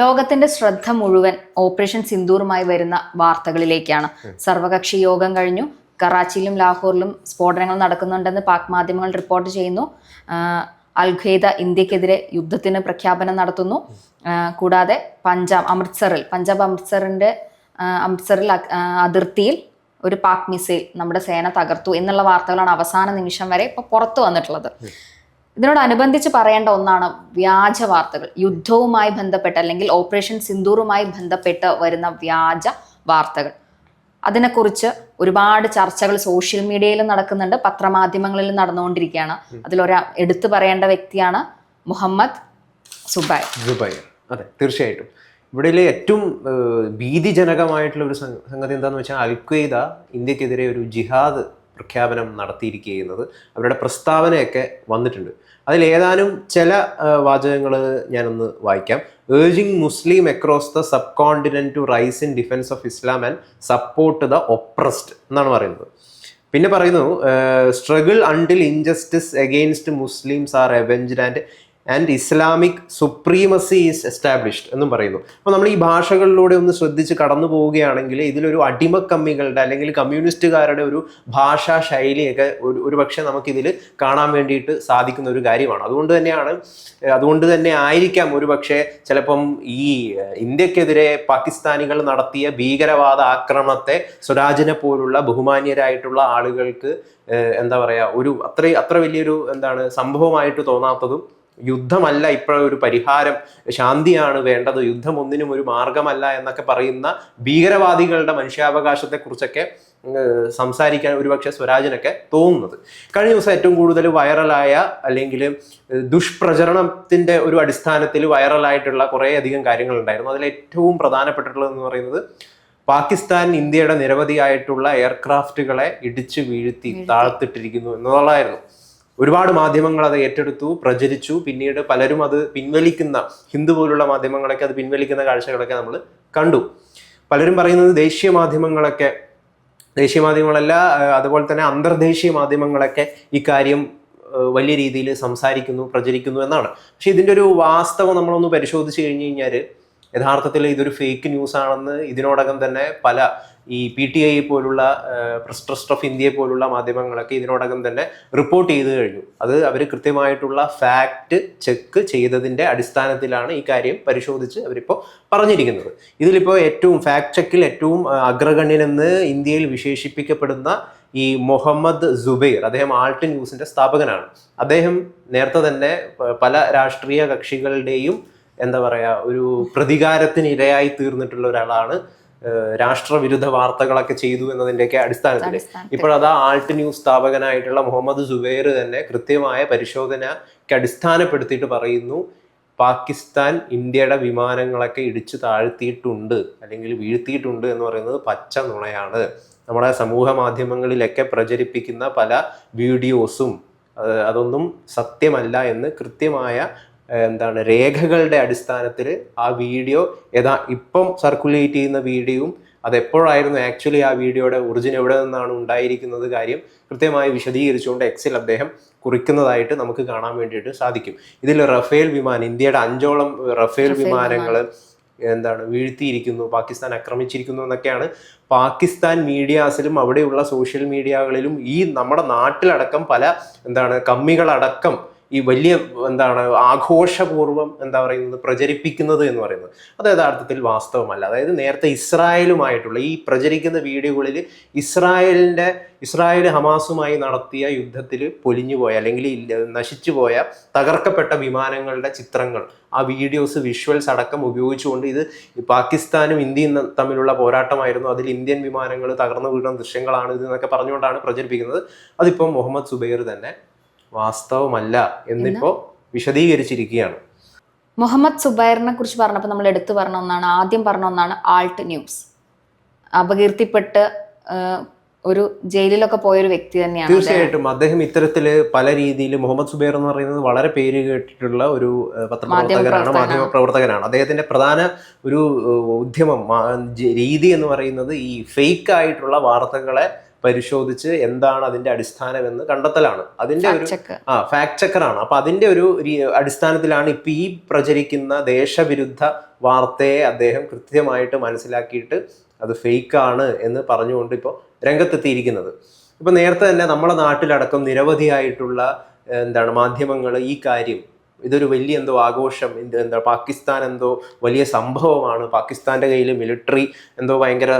ലോകത്തിന്റെ ശ്രദ്ധ മുഴുവൻ ഓപ്പറേഷൻ സിന്ദൂറുമായി വരുന്ന വാർത്തകളിലേക്കാണ്. സർവകക്ഷി യോഗം കഴിഞ്ഞു. കറാച്ചിയിലും ലാഹോറിലും സ്ഫോടനങ്ങൾ നടക്കുന്നുണ്ടെന്ന് പാക് മാധ്യമങ്ങൾ റിപ്പോർട്ട് ചെയ്യുന്നു. അൽഖേദ ഇന്ത്യക്കെതിരെ യുദ്ധത്തിന് പ്രഖ്യാപനം നടത്തുന്നു. കൂടാതെ പഞ്ചാബ് അമൃത്സറിൽ പഞ്ചാബ് അമൃത്സറിന്റെ അമൃത്സറിൽ അതിർത്തിയിൽ ഒരു പാക് മിസൈൽ നമ്മുടെ സേന തകർത്തു എന്നുള്ള വാർത്തകളാണ് അവസാന നിമിഷം വരെ ഇപ്പോൾ പുറത്തു വന്നിട്ടുള്ളത്. ഇതിനോടനുബന്ധിച്ച് പറയേണ്ട ഒന്നാണ് വ്യാജ വാർത്തകൾ. യുദ്ധവുമായി ബന്ധപ്പെട്ട് അല്ലെങ്കിൽ ഓപ്പറേഷൻ സിന്ദൂറുമായി ബന്ധപ്പെട്ട് വരുന്ന വ്യാജ വാർത്തകൾ. അതിനെക്കുറിച്ച് ഒരുപാട് ചർച്ചകൾ സോഷ്യൽ മീഡിയയിലും നടക്കുന്നുണ്ട്. പത്രമാധ്യമങ്ങളിലും നടന്നുകൊണ്ടിരിക്കുകയാണ്. അതിലൊരാ എടുത്തു പറയേണ്ട വ്യക്തിയാണ് മുഹമ്മദ് സുബൈർ. സുബൈ അതെ തീർച്ചയായിട്ടും. ഇവിടെ ഏറ്റവും ഭീതിജനകമായിട്ടുള്ള ഒരു സംഗതി എന്താണെന്ന് വെച്ചാൽ അൽഖ്വയ്ദ ഇന്ത്യക്കെതിരെ ഒരു ജിഹാദ് പ്രഖ്യാപനം നടത്തിയിരിക്കുന്നത് അവരുടെ പ്രസ്താവനയൊക്കെ വന്നിട്ടുണ്ട്. അതിൽ ഏതാനും ചില വാചകങ്ങൾ ഞാനൊന്ന് വായിക്കാം. Urging Muslim across the subcontinent to rise in defence of Islam and support the oppressed എന്നാണ് പറയുന്നത്. പിന്നെ പറയുന്നു struggle until injustice against Muslims are avenged and and Islamic supremacy is established എന്നും പറയുന്നു. അപ്പോൾ നമ്മൾ ഈ ഭാഷകളിലൂടെ ഒന്ന് ശ്രദ്ധിച്ച് കടന്നു പോവുകയാണെങ്കിൽ ഇതിലൊരു അടിമക്കമ്മികളുടെ അല്ലെങ്കിൽ കമ്മ്യൂണിസ്റ്റുകാരുടെ ഒരു ഭാഷാ ശൈലിയൊക്കെ ഒരു ഒരു പക്ഷേ നമുക്കിതിൽ കാണാൻ വേണ്ടിയിട്ട് സാധിക്കുന്ന ഒരു കാര്യമാണ്. അതുകൊണ്ട് തന്നെയാണ് അതുകൊണ്ട് തന്നെ ആയിരിക്കാം ഒരു പക്ഷേ ചിലപ്പം ഈ ഇന്ത്യക്കെതിരെ പാകിസ്ഥാനികൾ നടത്തിയ ഭീകരവാദ ആക്രമണത്തെ സ്വരാജിനെ പോലുള്ള ബഹുമാന്യരായിട്ടുള്ള ആളുകൾക്ക് എന്താ പറയുക ഒരു അത്ര അത്ര വലിയൊരു എന്താണ് സംഭവമായിട്ട് തോന്നാത്തതും യുദ്ധമല്ല ഇപ്പോഴൊരു പരിഹാരം. ശാന്തിയാണ് വേണ്ടത്. യുദ്ധം ഒന്നിനും ഒരു മാർഗമല്ല എന്നൊക്കെ പറയുന്ന ഭീകരവാദികളുടെ മനുഷ്യാവകാശത്തെക്കുറിച്ചൊക്കെ കുറിച്ചൊക്കെ സംസാരിക്കാൻ ഒരുപക്ഷെ സ്വരാജിനൊക്കെ തോന്നുന്നത്. കഴിഞ്ഞ ദിവസം ഏറ്റവും കൂടുതൽ വൈറലായ അല്ലെങ്കിൽ ദുഷ്പ്രചരണത്തിന്റെ ഒരു അടിസ്ഥാനത്തിൽ വൈറലായിട്ടുള്ള കുറേ അധികം കാര്യങ്ങൾ ഉണ്ടായിരുന്നു അതിൽ ഏറ്റവും പ്രധാനപ്പെട്ടിട്ടുള്ളത് എന്ന് പറയുന്നത് പാകിസ്ഥാൻ ഇന്ത്യയുടെ നിരവധിയായിട്ടുള്ള എയർക്രാഫ്റ്റുകളെ ഇടിച്ചു വീഴ്ത്തി. താഴ്ത്തിട്ടിരിക്കുന്നു എന്നുള്ളതായിരുന്നു. ഒരുപാട് മാധ്യമങ്ങൾ അത് ഏറ്റെടുത്തു പ്രചരിച്ചു. പിന്നീട് പലരും അത് പിൻവലിക്കുന്ന ഹിന്ദു പോലുള്ള മാധ്യമങ്ങളൊക്കെ അത് പിൻവലിക്കുന്ന കാഴ്ചകളൊക്കെ നമ്മൾ കണ്ടു. പലരും പറയുന്നത് ദേശീയ മാധ്യമങ്ങളൊക്കെ ദേശീയ മാധ്യമങ്ങളല്ല അതുപോലെ തന്നെ അന്തർദേശീയ മാധ്യമങ്ങളൊക്കെ ഇക്കാര്യം കാര്യം വലിയ രീതിയിൽ സംസാരിക്കുന്നു പ്രചരിക്കുന്നു എന്നാണ്. പക്ഷെ ഇതിന്റെ ഒരു വാസ്തവം നമ്മളൊന്ന് പരിശോധിച്ച് കഴിഞ്ഞ് കഴിഞ്ഞാൽ യഥാർത്ഥത്തിൽ ഇതൊരു ഫേക്ക് ന്യൂസ് ആണെന്ന് ഇതിനോടകം തന്നെ പല ഈ പി ടി ഐ പോലുള്ള പ്രസ് ട്രസ്റ്റ് ഓഫ് ഇന്ത്യയെ പോലുള്ള മാധ്യമങ്ങളൊക്കെ ഇതിനോടകം തന്നെ റിപ്പോർട്ട് ചെയ്ത് കഴിഞ്ഞു. അത് അവർ കൃത്യമായിട്ടുള്ള ഫാക്റ്റ് ചെക്ക് ചെയ്തതിന്റെ അടിസ്ഥാനത്തിലാണ് ഈ കാര്യം പരിശോധിച്ച് അവരിപ്പോൾ പറഞ്ഞിരിക്കുന്നത്. ഇതിലിപ്പോൾ ഏറ്റവും ഫാക്ട് ചെക്കിൽ ഏറ്റവും അഗ്രഗണ്യനെന്ന് ഇന്ത്യയിൽ വിശേഷിപ്പിക്കപ്പെടുന്ന ഈ മുഹമ്മദ് സുബൈർ അദ്ദേഹം ആൾട്ട് ന്യൂസിന്റെ സ്ഥാപകനാണ്. അദ്ദേഹം നേരത്തെ തന്നെ പല രാഷ്ട്രീയ കക്ഷികളുടെയും എന്താ പറയുക ഒരു പ്രതികാരത്തിന് ഇരയായി തീർന്നിട്ടുള്ള ഒരാളാണ് രാഷ്ട്രവിരുദ്ധ വാർത്തകളൊക്കെ ചെയ്തു എന്നതിന്റെയൊക്കെ അടിസ്ഥാനത്തിൽ ഇപ്പോഴതാ ആൾട്ട് ന്യൂസ് സ്ഥാപകനായിട്ടുള്ള മുഹമ്മദ് സുബൈർ തന്നെ കൃത്യമായ പരിശോധനയ്ക്ക് അടിസ്ഥാനപ്പെടുത്തിയിട്ട് പറയുന്നു പാകിസ്ഥാൻ ഇന്ത്യയുടെ വിമാനങ്ങളൊക്കെ ഇടിച്ചു താഴ്ത്തിയിട്ടുണ്ട് അല്ലെങ്കിൽ വീഴ്ത്തിയിട്ടുണ്ട് എന്ന് പറയുന്നത് പച്ച നുണയാണ്. നമ്മുടെ സമൂഹ മാധ്യമങ്ങളിലൊക്കെ പ്രചരിപ്പിക്കുന്ന പല വീഡിയോസും അതൊന്നും സത്യമല്ല എന്ന് കൃത്യമായ എന്താണ് രേഖകളുടെ അടിസ്ഥാനത്തിൽ ആ വീഡിയോ ഏതാ ഇപ്പം സർക്കുലേറ്റ് ചെയ്യുന്ന വീഡിയോയും അതെപ്പോഴായിരുന്നു ആക്ച്വലി ആ വീഡിയോയുടെ ഒറിജിൻ എവിടെ നിന്നാണ് ഉണ്ടായിരിക്കുന്നത് കാര്യം കൃത്യമായി വിശദീകരിച്ചുകൊണ്ട് എക്സിൽ അദ്ദേഹം കുറിക്കുന്നതായിട്ട് നമുക്ക് കാണാൻ വേണ്ടിയിട്ട് സാധിക്കും. ഇതിൽ റഫേൽ വിമാനം ഇന്ത്യയുടെ അഞ്ചോളം റഫേൽ വിമാനങ്ങൾ എന്താണ് വീഴ്ത്തിയിരിക്കുന്നു പാകിസ്ഥാൻ ആക്രമിച്ചിരിക്കുന്നു എന്നൊക്കെയാണ്. പാകിസ്ഥാൻ മീഡിയാസിലും അവിടെയുള്ള സോഷ്യൽ മീഡിയകളിലും ഈ നമ്മുടെ നാട്ടിലടക്കം പല എന്താണ് കമ്മികളടക്കം ഈ വലിയ എന്താണ് ആഘോഷപൂർവം എന്താ പറയുന്നത് പ്രചരിപ്പിക്കുന്നത് എന്ന് പറയുന്നത്. അത് യഥാർത്ഥത്തിൽ വാസ്തവമല്ല. അതായത് നേരത്തെ ഇസ്രായേലുമായിട്ടുള്ള ഈ പ്രചരിക്കുന്ന വീഡിയോകളിൽ ഇസ്രായേലിന്റെ ഇസ്രായേൽ ഹമാസുമായി നടത്തിയ യുദ്ധത്തിൽ പൊലിഞ്ഞുപോയ അല്ലെങ്കിൽ നശിച്ചുപോയ തകർക്കപ്പെട്ട വിമാനങ്ങളുടെ ചിത്രങ്ങൾ ആ വീഡിയോസ് വിഷ്വൽസ് അടക്കം ഉപയോഗിച്ചുകൊണ്ട് ഇത് പാകിസ്ഥാനും ഇന്ത്യയും തമ്മിലുള്ള പോരാട്ടമായിരുന്നു. അതിൽ ഇന്ത്യൻ വിമാനങ്ങൾ തകർന്നു വീഴുന്ന ദൃശ്യങ്ങളാണ് ഇതെന്നൊക്കെ പറഞ്ഞുകൊണ്ടാണ് പ്രചരിപ്പിക്കുന്നത്. അതിപ്പം മുഹമ്മദ് സുബൈർ തന്നെ വാസ്തവമല്ല എന്നിപ്പോ വിശദീകരിച്ചിരിക്കുകയാണ്. മുഹമ്മദ് സുബൈറിനെ കുറിച്ച് പറഞ്ഞപ്പോൾ നമ്മൾ എടുത്തു പറഞ്ഞ ഒന്നാണ് ആദ്യം പറഞ്ഞ ഒന്നാണ് ആൾട്ട് ന്യൂസ്. അപകീർത്തിപ്പെട്ട് ഒരു ജയിലിലൊക്കെ പോയൊരു വ്യക്തി തന്നെയാണ്. തീർച്ചയായിട്ടും അദ്ദേഹം ഇത്തരത്തിൽ പല രീതിയിൽ മുഹമ്മദ് സുബൈർ എന്ന് പറയുന്നത് വളരെ പേര് കേട്ടിട്ടുള്ള ഒരു പത്രപ്രവർത്തകനാണ് മാധ്യമ പ്രവർത്തകനാണ് അദ്ദേഹത്തിന്റെ പ്രധാന ഒരു ഉദ്യമം രീതി എന്ന് പറയുന്നത് ഈ ഫേക്ക് ആയിട്ടുള്ള വാർത്തകളെ പരിശോധിച്ച് എന്താണ് അതിന്റെ അടിസ്ഥാനമെന്ന് കണ്ടെത്തലാണ്. അതിന്റെ ഒരു ആ ഫാക്ട് ചെക്കറാണ് അപ്പൊ അതിന്റെ ഒരു അടിസ്ഥാനത്തിലാണ് ഇപ്പൊ ഈ പ്രചരിക്കുന്ന ദേശവിരുദ്ധ വാർത്തയെ അദ്ദേഹം കൃത്യമായിട്ട് മനസ്സിലാക്കിയിട്ട് അത് ഫേക്കാണ് എന്ന് പറഞ്ഞുകൊണ്ട് ഇപ്പോൾ രംഗത്തെത്തിയിരിക്കുന്നത്. ഇപ്പൊ നേരത്തെ തന്നെ നമ്മുടെ നാട്ടിലടക്കം നിരവധിയായിട്ടുള്ള എന്താണ് മാധ്യമങ്ങൾ ഈ കാര്യം ഇതൊരു വലിയ എന്തോ ആഘോഷം ഇത് എന്താ പാകിസ്ഥാൻ എന്തോ വലിയ സംഭവമാണ്. പാകിസ്ഥാന്റെ കയ്യിൽ മിലിറ്ററി എന്തോ ഭയങ്കര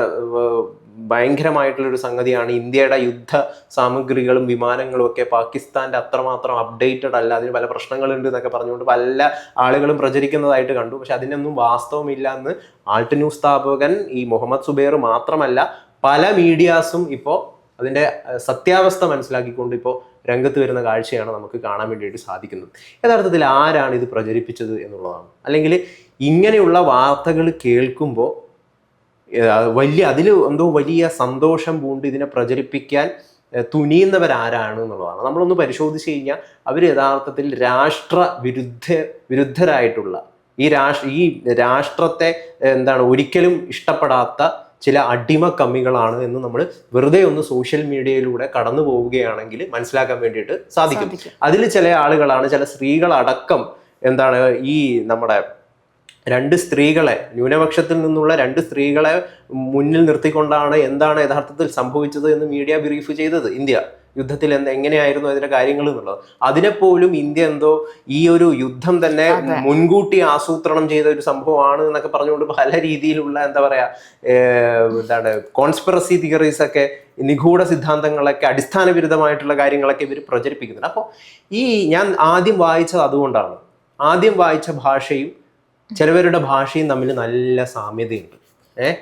ഭയങ്കരമായിട്ടുള്ളൊരു സംഗതിയാണ് ഇന്ത്യയുടെ യുദ്ധ സാമഗ്രികളും വിമാനങ്ങളും ഒക്കെ പാകിസ്ഥാന്റെ അത്രമാത്രം അപ്ഡേറ്റഡ് അല്ല. അതിന് പല പ്രശ്നങ്ങളുണ്ട് എന്നൊക്കെ പറഞ്ഞുകൊണ്ട് പല ആളുകളും പ്രചരിക്കുന്നതായിട്ട് കണ്ടു. പക്ഷെ അതിനൊന്നും വാസ്തവമില്ല എന്ന് ആൾട്ട് ന്യൂസ് സ്ഥാപകൻ ഈ മുഹമ്മദ് സുബൈർ മാത്രമല്ല പല മീഡിയാസും ഇപ്പോൾ അതിന്റെ സത്യാവസ്ഥ മനസ്സിലാക്കിക്കൊണ്ട് ഇപ്പോൾ രംഗത്ത് വരുന്ന കാഴ്ചയാണ് നമുക്ക് കാണാൻ വേണ്ടിയിട്ട് സാധിക്കുന്നത്. യഥാർത്ഥത്തിൽ ആരാണ് ഇത് പ്രചരിപ്പിച്ചത് എന്നുള്ളതാണ്. അല്ലെങ്കിൽ ഇങ്ങനെയുള്ള വാർത്തകൾ കേൾക്കുമ്പോൾ വലിയ അതിൽ എന്തോ വലിയ സന്തോഷം പൂണ്ട് ഇതിനെ പ്രചരിപ്പിക്കാൻ തുനിയുന്നവരാരാണ് എന്നുള്ളതാണ് നമ്മളൊന്ന് പരിശോധിച്ച് കഴിഞ്ഞാൽ അവർ യഥാർത്ഥത്തിൽ രാഷ്ട്ര വിരുദ്ധ വിരുദ്ധരായിട്ടുള്ള ഈ രാഷ്ട്ര ഈ രാഷ്ട്രത്തെ എന്താണ് ഒരിക്കലും ഇഷ്ടപ്പെടാത്ത ചില അടിമ കമ്മികളാണ് എന്ന് നമ്മൾ വെറുതെ ഒന്ന് സോഷ്യൽ മീഡിയയിലൂടെ കടന്നു പോവുകയാണെങ്കിൽ മനസ്സിലാക്കാൻ വേണ്ടിയിട്ട് സാധിക്കും. അതിൽ ചില ആളുകളാണ് ചില സ്ത്രീകളടക്കം എന്താണ് ഈ നമ്മുടെ രണ്ട് സ്ത്രീകളെ ന്യൂനപക്ഷത്തിൽ നിന്നുള്ള രണ്ട് സ്ത്രീകളെ മുന്നിൽ നിർത്തിക്കൊണ്ടാണ് എന്താണ് യഥാർത്ഥത്തിൽ സംഭവിച്ചത് എന്ന് മീഡിയ ബ്രീഫ് ചെയ്തത്. ഇന്ത്യ യുദ്ധത്തിൽ എന്ത് എങ്ങനെയായിരുന്നു അതിന്റെ കാര്യങ്ങൾ എന്നുള്ളത്. അതിനെപ്പോലും ഇന്ത്യ എന്തോ ഈ ഒരു യുദ്ധം തന്നെ മുൻകൂട്ടി ആസൂത്രണം ചെയ്ത ഒരു സംഭവമാണ് എന്നൊക്കെ പറഞ്ഞുകൊണ്ട് പല രീതിയിലുള്ള എന്താ പറയാ എന്താണ് കോൺസ്പിറസി തിയറീസ് ഒക്കെ നിഗൂഢ സിദ്ധാന്തങ്ങളൊക്കെ അടിസ്ഥാന വിരുദ്ധമായിട്ടുള്ള കാര്യങ്ങളൊക്കെ ഇവർ പ്രചരിപ്പിക്കുന്നുണ്ട്. അപ്പോൾ ഈ ഞാൻ ആദ്യം വായിച്ചത് അതുകൊണ്ടാണ്. ആദ്യം വായിച്ച ഭാഷയും ചിലവരുടെ ഭാഷയും തമ്മിൽ നല്ല സാമ്യതയുണ്ട്. ഏ?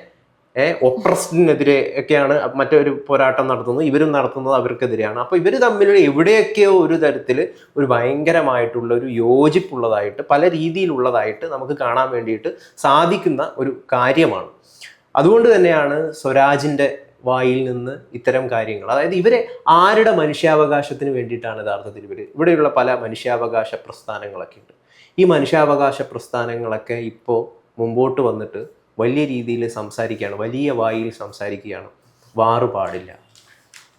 ഏ? ഒപ്രസ്റ്റിനെതിരെ ഒക്കെയാണ് മറ്റൊരു പോരാട്ടം നടത്തുന്നത്. ഇവരും നടത്തുന്നത് അവർക്കെതിരെയാണ്. അപ്പോൾ ഇവർ തമ്മിൽ എവിടെയൊക്കെയോ ഒരു തരത്തിൽ ഒരു ഭയങ്കരമായിട്ടുള്ള ഒരു യോജിപ്പുള്ളതായിട്ട് പല രീതിയിലുള്ളതായിട്ട് നമുക്ക് കാണാൻ വേണ്ടിയിട്ട് സാധിക്കുന്ന ഒരു കാര്യമാണ്. അതുകൊണ്ട് തന്നെയാണ് സ്വരാജിന്റെ വായിൽ നിന്ന് ഇത്തരം കാര്യങ്ങൾ. അതായത് ഇവരെ ആരുടെ മനുഷ്യാവകാശത്തിന് വേണ്ടിയിട്ടാണ് യഥാർത്ഥത്തിൽ ഇവർ ഇവിടെയുള്ള പല മനുഷ്യാവകാശ പ്രസ്ഥാനങ്ങളൊക്കെ ഉണ്ട്. ഈ മനുഷ്യാവകാശ പ്രസ്ഥാനങ്ങളൊക്കെ ഇപ്പോൾ മുമ്പോട്ട് വന്നിട്ട് വലിയ രീതിയിൽ സംസാരിക്കുകയാണ് വലിയ വായിൽ സംസാരിക്കുകയാണ്. വാറ് പാടില്ല.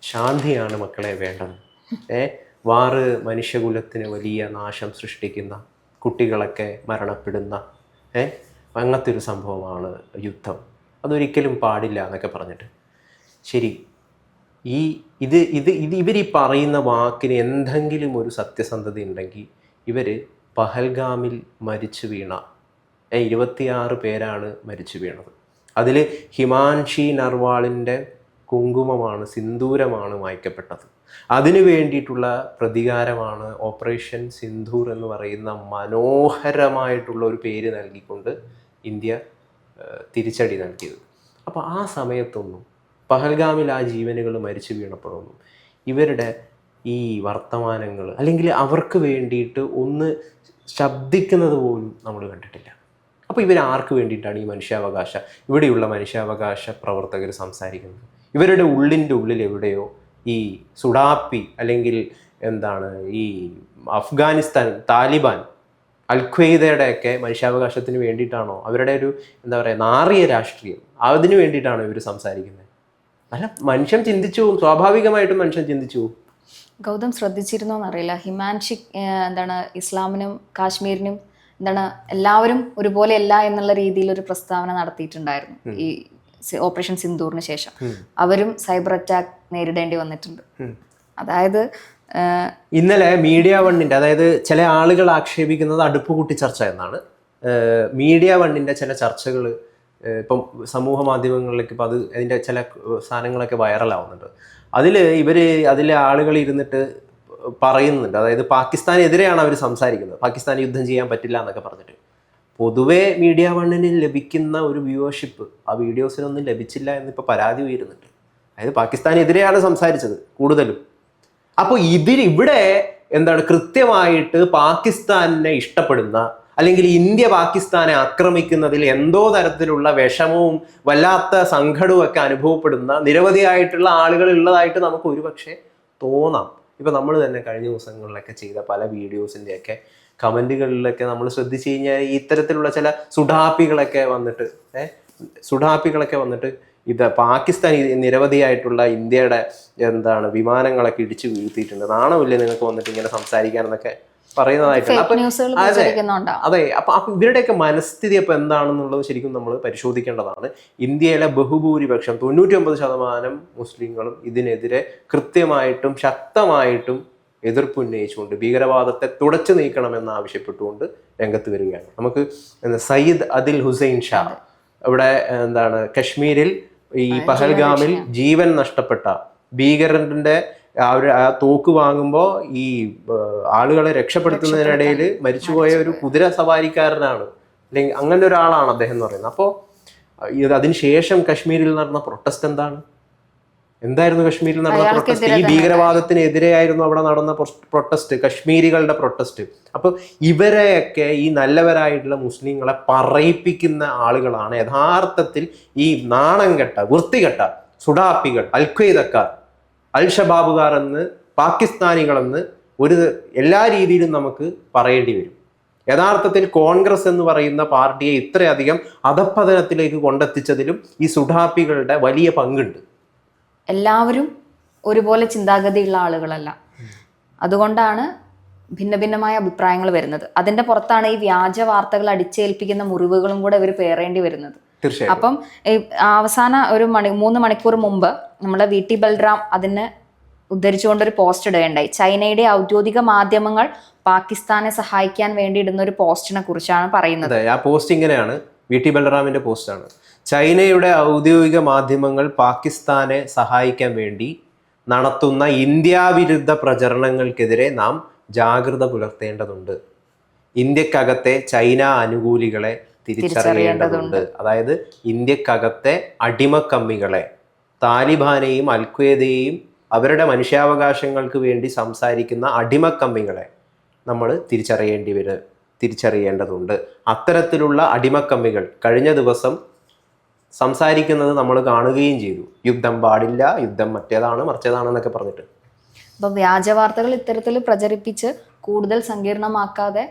ശാന്തിയാണ് മക്കളെ വേണ്ടത്. ഏ? വാറ് മനുഷ്യകുലത്തിന് വലിയ നാശം സൃഷ്ടിക്കുന്ന കുട്ടികളൊക്കെ മരണപ്പെടുന്ന ഏ? അങ്ങനത്തെ ഒരു സംഭവമാണ് യുദ്ധം. അതൊരിക്കലും പാടില്ല എന്നൊക്കെ പറഞ്ഞിട്ട്. ശരി. ഈ ഇത് ഇത് ഇത് ഇവർ ഈ പറയുന്ന വാക്കിന് എന്തെങ്കിലും ഒരു സത്യസന്ധത ഉണ്ടെങ്കിൽ ഇവർ പഹൽഗാമിൽ മരിച്ചു വീണ. ഇരുപത്തിയാറ് പേരാണ് മരിച്ചു വീണത്. അതിൽ ഹിമാൻഷി നർവാളിന്റെ കുങ്കുമമാണ് സിന്ദൂരമാണ് വായിക്കപ്പെട്ടത് അതിനു വേണ്ടിയിട്ടുള്ള പ്രതികാരമാണ് ഓപ്പറേഷൻ സിന്ധൂർ എന്ന് പറയുന്ന മനോഹരമായിട്ടുള്ള ഒരു പേര് നൽകിക്കൊണ്ട് ഇന്ത്യ തിരിച്ചടി നൽകിയത്. അപ്പോൾ ആ സമയത്തൊന്നും പഹൽഗാമിൽ ആ ജീവനുകൾ മരിച്ചു വീണപ്പോഴൊന്നും ഇവരുടെ ഈ വർത്തമാനങ്ങൾ അല്ലെങ്കിൽ അവർക്ക് വേണ്ടിയിട്ട് ഒന്ന് ശബ്ദിക്കുന്നത് പോലും നമ്മൾ കണ്ടിട്ടില്ല. അപ്പോൾ ഇവർ വേണ്ടിയിട്ടാണ് ഈ മനുഷ്യാവകാശ ഇവിടെയുള്ള മനുഷ്യാവകാശ പ്രവർത്തകർ സംസാരിക്കുന്നത്? ഇവരുടെ ഉള്ളിന്റെ ഉള്ളിൽ എവിടെയോ ഈ സുഡാപ്പി അല്ലെങ്കിൽ എന്താണ് ഈ അഫ്ഗാനിസ്ഥാൻ താലിബാൻ അൽഖ്വൈദയുടെയൊക്കെ ഒക്കെ മനുഷ്യാവകാശത്തിന് വേണ്ടിയിട്ടാണോ? അവരുടെ ഒരു എന്താ പറയുക നാറിയ രാഷ്ട്രീയം അതിന് വേണ്ടിയിട്ടാണോ ഇവർ സംസാരിക്കുന്നത്? അല്ല മനുഷ്യൻ ചിന്തിച്ചു പോകും. സ്വാഭാവികമായിട്ടും മനുഷ്യൻ ചിന്തിച്ചു പോകും. ഗൗതം ശ്രദ്ധിച്ചിരുന്നോ എന്നറിയില്ല. ഹിമാൻഷി എന്താണ് ഇസ്ലാമിനും കാശ്മീരിനും എന്താണ് എല്ലാവരും ഒരുപോലെ അല്ല എന്നുള്ള രീതിയിൽ ഒരു പ്രസ്താവന നടത്തിയിട്ടുണ്ടായിരുന്നു ഈ ഓപ്പറേഷൻ സിന്ദൂറിന് ശേഷം. അവരും സൈബർ അറ്റാക്ക് നേരിടേണ്ടി വന്നിട്ടുണ്ട്. അതായത് ഇന്നലെ മീഡിയ വണ്ണിന്റെ അതായത് ചില ആളുകൾ ആക്ഷേപിക്കുന്നത് അടുപ്പ് കൂട്ടി ചർച്ച എന്നാണ്. മീഡിയ വണ്ണിന്റെ ചില ചർച്ചകൾ ഇപ്പം സമൂഹ മാധ്യമങ്ങളിലേക്ക് ഇപ്പം അത് അതിന്റെ ചില സാധനങ്ങളൊക്കെ വൈറലാവുന്നുണ്ട്. അതിൽ ഇവർ അതിലെ ആളുകൾ ഇരുന്നിട്ട് പറയുന്നുണ്ട്. അതായത് പാകിസ്ഥാനെതിരെയാണ് അവർ സംസാരിക്കുന്നത്. പാകിസ്ഥാൻ യുദ്ധം ചെയ്യാൻ പറ്റില്ല എന്നൊക്കെ പറഞ്ഞിട്ട്. പൊതുവേ മീഡിയ വണ്ണിന് ലഭിക്കുന്ന ഒരു വ്യൂവർഷിപ്പ് ആ വീഡിയോസിനൊന്നും ലഭിച്ചില്ല എന്നിപ്പോൾ പരാതി ഉയരുന്നുണ്ട്. അതായത് പാകിസ്ഥാനെതിരെയാണ് സംസാരിച്ചത് കൂടുതലും. അപ്പോൾ ഇതിൽ ഇവിടെ എന്താണ് കൃത്യമായിട്ട് പാകിസ്ഥാനെ ഇഷ്ടപ്പെടുന്ന അല്ലെങ്കിൽ ഇന്ത്യ പാകിസ്ഥാനെ ആക്രമിക്കുന്നതിൽ എന്തോ തരത്തിലുള്ള വിഷമവും വല്ലാത്ത സങ്കടവും ഒക്കെ അനുഭവപ്പെടുന്ന നിരവധിയായിട്ടുള്ള ആളുകൾ ഉള്ളതായിട്ട് നമുക്ക് ഒരുപക്ഷെ തോന്നാം. ഇപ്പൊ നമ്മൾ തന്നെ കഴിഞ്ഞ ദിവസങ്ങളിലൊക്കെ ചെയ്ത പല വീഡിയോസിന്റെയൊക്കെ കമന്റുകളിലൊക്കെ നമ്മൾ ശ്രദ്ധിച്ചു കഴിഞ്ഞാൽ ഇത്തരത്തിലുള്ള ചില സുഡാപ്പികളൊക്കെ വന്നിട്ട് ഏഹ് സുഡാപ്പികളൊക്കെ വന്നിട്ട് ഇത് പാകിസ്ഥാൻ നിരവധിയായിട്ടുള്ള ഇന്ത്യയുടെ എന്താണ് വിമാനങ്ങളൊക്കെ ഇടിച്ചു വീഴ്ത്തിയിട്ടുണ്ട്. നാണമില്ലേ നിങ്ങൾക്ക് വന്നിട്ട് ഇങ്ങനെ സംസാരിക്കാനെന്നൊക്കെ? പറയുന്നതായിട്ടുണ്ട്. അതെ. അപ്പൊ ഇവരുടെയൊക്കെ മനസ്ഥിതി അപ്പൊ എന്താണെന്നുള്ളത് ശരിക്കും നമ്മൾ പരിശോധിക്കേണ്ടതാണ്. ഇന്ത്യയിലെ ബഹുഭൂരിപക്ഷം തൊണ്ണൂറ്റി ഒമ്പത് ശതമാനം മുസ്ലിങ്ങളും ഇതിനെതിരെ കൃത്യമായിട്ടും ശക്തമായിട്ടും എതിർപ്പ് ഉന്നയിച്ചുകൊണ്ട് ഭീകരവാദത്തെ തുടച്ചു നീക്കണമെന്ന് ആവശ്യപ്പെട്ടുകൊണ്ട് രംഗത്ത് വരികയാണ്. നമുക്ക് സയ്യിദ് അദിൽ ഹുസൈൻ ഷാ ഇവിടെ എന്താണ് കശ്മീരിൽ ഈ പഹൽഗാമിൽ ജീവൻ നഷ്ടപ്പെട്ട ഭീകരന്റെ ഒരു ആ തോക്ക് വാങ്ങുമ്പോൾ ഈ ആളുകളെ രക്ഷപ്പെടുത്തുന്നതിനിടയിൽ മരിച്ചുപോയ ഒരു കുതിര സവാരിക്കാരനാണ്. അല്ലെങ്കിൽ അങ്ങനെ ഒരാളാണ് അദ്ദേഹം എന്ന് പറയുന്നത്. അപ്പോൾ ഇത് അതിനുശേഷം കശ്മീരിൽ നടന്ന പ്രൊട്ടസ്റ്റ് എന്താണ്? എന്തായിരുന്നു കശ്മീരിൽ നടന്ന പ്രൊട്ടസ്റ്റ്? ഈ ഭീകരവാദത്തിനെതിരെയായിരുന്നു അവിടെ നടന്ന പ്രൊട്ടസ്റ്റ് കശ്മീരികളുടെ പ്രൊട്ടസ്റ്റ്. അപ്പോൾ ഇവരെയൊക്കെ ഈ നല്ലവരായിട്ടുള്ള മുസ്ലിങ്ങളെ പറയിപ്പിക്കുന്ന ആളുകളാണ്. യഥാർത്ഥത്തിൽ ഈ നാണം കെട്ട വൃത്തികെട്ട സുഡാപ്പികൾ അൽഖ്വയ്ദക്കാർ. അൽ ഷബാബുകാരെന്ന് പാകിസ്ഥാനികളെന്ന് ഒരു എല്ലാ രീതിയിലും നമുക്ക് പറയേണ്ടി വരും. യഥാർത്ഥത്തിൽ കോൺഗ്രസ് എന്ന് പറയുന്ന പാർട്ടിയെ ഇത്രയധികം അധപ്പതനത്തിലേക്ക് കൊണ്ടെത്തിച്ചതിലും ഈ സുഡാപ്പികളുടെ വലിയ പങ്കുണ്ട്. എല്ലാവരും ഒരുപോലെ ചിന്താഗതിയുള്ള ആളുകളല്ല. അതുകൊണ്ടാണ് ഭിന്ന ഭിന്നമായ അഭിപ്രായങ്ങൾ വരുന്നത്. അതിന്റെ പുറത്താണ് ഈ വ്യാജ വാർത്തകൾ അടിച്ചേൽപ്പിക്കുന്ന മുറിവുകളും കൂടെ ഇവർ പേറേണ്ടി വരുന്നത്. തീർച്ചയായും അപ്പം അവസാന ഒരു മണി മൂന്ന് മണിക്കൂർ മുമ്പ് നമ്മുടെ വി ടി ബൽറാം അതിന് ഉദ്ധരിച്ചുകൊണ്ട് ഒരു പോസ്റ്റ് ഇടുകയുണ്ടായി. ചൈനയുടെ ഔദ്യോഗിക മാധ്യമങ്ങൾ പാകിസ്ഥാനെ സഹായിക്കാൻ വേണ്ടി ഇടുന്ന ഒരു പോസ്റ്റിനെ കുറിച്ചാണ് പറയുന്നത്. ആ പോസ്റ്റ് ഇങ്ങനെയാണ്. വി ടി ബലറാമിന്റെ പോസ്റ്റാണ്. ചൈനയുടെ ഔദ്യോഗിക മാധ്യമങ്ങൾ പാകിസ്ഥാനെ സഹായിക്കാൻ വേണ്ടി നടത്തുന്ന ഇന്ത്യാവിരുദ്ധ പ്രചരണങ്ങൾക്കെതിരെ നാം ജാഗ്രത പുലർത്തേണ്ടതുണ്ട്. ഇന്ത്യക്കകത്തെ ചൈന അനുകൂലികളെ തിരിച്ചറിയേണ്ടതുണ്ട്. അതായത് ഇന്ത്യക്കകത്തെ അടിമക്കമ്മികളെ താലിബാനെയും അൽക്വേദയെയും അവരുടെ മനുഷ്യാവകാശങ്ങൾക്ക് വേണ്ടി സംസാരിക്കുന്ന അടിമക്കമ്മികളെ നമ്മൾ തിരിച്ചറിയേണ്ടി വരും തിരിച്ചറിയേണ്ടതുണ്ട്. അത്തരത്തിലുള്ള അടിമക്കമ്മികൾ കഴിഞ്ഞ ദിവസം സംസാരിക്കുന്നത് നമ്മൾ കാണുകയും ചെയ്തു. യുദ്ധം പാടില്ല യുദ്ധം മറ്റേതാണ് മറിച്ചതാണെന്നൊക്കെ പറഞ്ഞിട്ട്. അപ്പൊ വ്യാജ വാർത്തകൾ ഇത്തരത്തിൽ പ്രചരിപ്പിച്ച് കൂടുതൽ സങ്കീർണമാക്കാതെ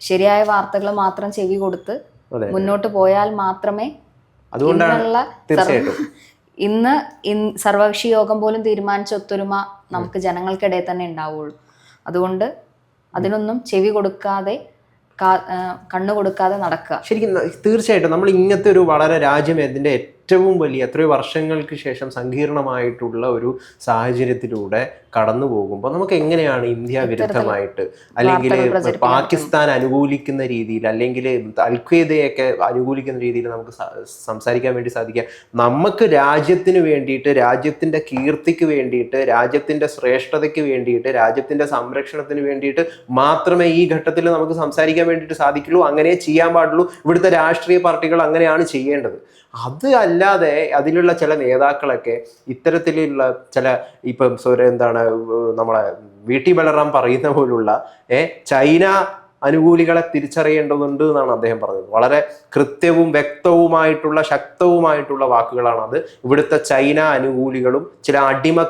ശരിയായ വാർത്തകൾ മാത്രം ചെവി കൊടുത്ത് മുന്നോട്ട് പോയാൽ മാത്രമേ അതുകൊണ്ടാണ് തീർച്ചയായിട്ടും. ഇന്ന് സർവകക്ഷി യോഗം പോലും തീരുമാനിച്ച ഒത്തൊരുമ നമുക്ക് ജനങ്ങൾക്കിടയിൽ തന്നെ ഉണ്ടാവുള്ളൂ. അതുകൊണ്ട് അതിനൊന്നും ചെവി കൊടുക്കാതെ കണ്ണു കൊടുക്കാതെ നടക്കുക. ശരിക്കും തീർച്ചയായിട്ടും നമ്മൾ ഇങ്ങനത്തെ ഒരു വളരെ രാജ്യം ഇതിന്റെ ഏറ്റവും വലിയ എത്രയോ വർഷങ്ങൾക്ക് ശേഷം സങ്കീർണമായിട്ടുള്ള ഒരു സാഹചര്യത്തിലൂടെ കടന്നു പോകുമ്പോൾ നമുക്ക് എങ്ങനെയാണ് ഇന്ത്യ വിരുദ്ധമായിട്ട്? അല്ലെങ്കിൽ പാകിസ്ഥാൻ അനുകൂലിക്കുന്ന രീതിയിൽ അല്ലെങ്കിൽ അൽഖ്വയ്ദയൊക്കെ അനുകൂലിക്കുന്ന രീതിയിൽ നമുക്ക് സംസാരിക്കാൻ വേണ്ടി സാധിക്കുക. നമുക്ക് രാജ്യത്തിന് വേണ്ടിയിട്ട് രാജ്യത്തിന്റെ കീർത്തിക്ക് വേണ്ടിയിട്ട് രാജ്യത്തിന്റെ ശ്രേഷ്ഠതയ്ക്ക് വേണ്ടിയിട്ട് രാജ്യത്തിന്റെ സംരക്ഷണത്തിന് വേണ്ടിയിട്ട് മാത്രമേ ഈ ഘട്ടത്തിൽ നമുക്ക് സംസാരിക്കാൻ വേണ്ടിയിട്ട് സാധിക്കുള്ളൂ. അങ്ങനെ ചെയ്യാൻ പാടുള്ളൂ. ഇവിടുത്തെ രാഷ്ട്രീയ പാർട്ടികൾ അങ്ങനെയാണ് ചെയ്യേണ്ടത്. അത് അല്ലാതെ അതിലുള്ള ചില നേതാക്കളൊക്കെ ഇത്തരത്തിലുള്ള ചില ഇപ്പം എന്താണ് നമ്മളെ വി ടി ബലറാം പറയുന്ന പോലുള്ള ഏ ചൈന അനുകൂലികളെ തിരിച്ചറിയേണ്ടതുണ്ട് എന്നാണ് അദ്ദേഹം പറഞ്ഞത്. വളരെ കൃത്യവും വ്യക്തവുമായിട്ടുള്ള ശക്തവുമായിട്ടുള്ള വാക്കുകളാണ് അത് ഇവിടുത്തെ ചൈന അനുകൂലികളും ചില അടിമ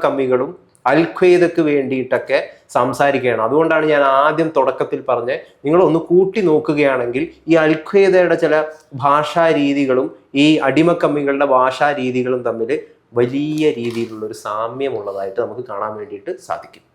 കമ്മികളും അൽഖ്വയ്ദക്ക് വേണ്ടിയിട്ടൊക്കെ സംസാരിക്കുകയാണ്. അതുകൊണ്ടാണ് ഞാൻ ആദ്യം തുടക്കത്തിൽ പറഞ്ഞ നിങ്ങൾ ഒന്ന് കൂട്ടി നോക്കുകയാണെങ്കിൽ ഈ അൽഖ്വയ്ദയുടെ ചില ഭാഷാരീതികളും ഈ അടിമക്കമ്മികളുടെ ഭാഷാരീതികളും തമ്മിൽ വലിയ രീതിയിലുള്ളൊരു സാമ്യമുള്ളതായിട്ട് നമുക്ക് കാണാൻ വേണ്ടിയിട്ട് സാധിക്കും.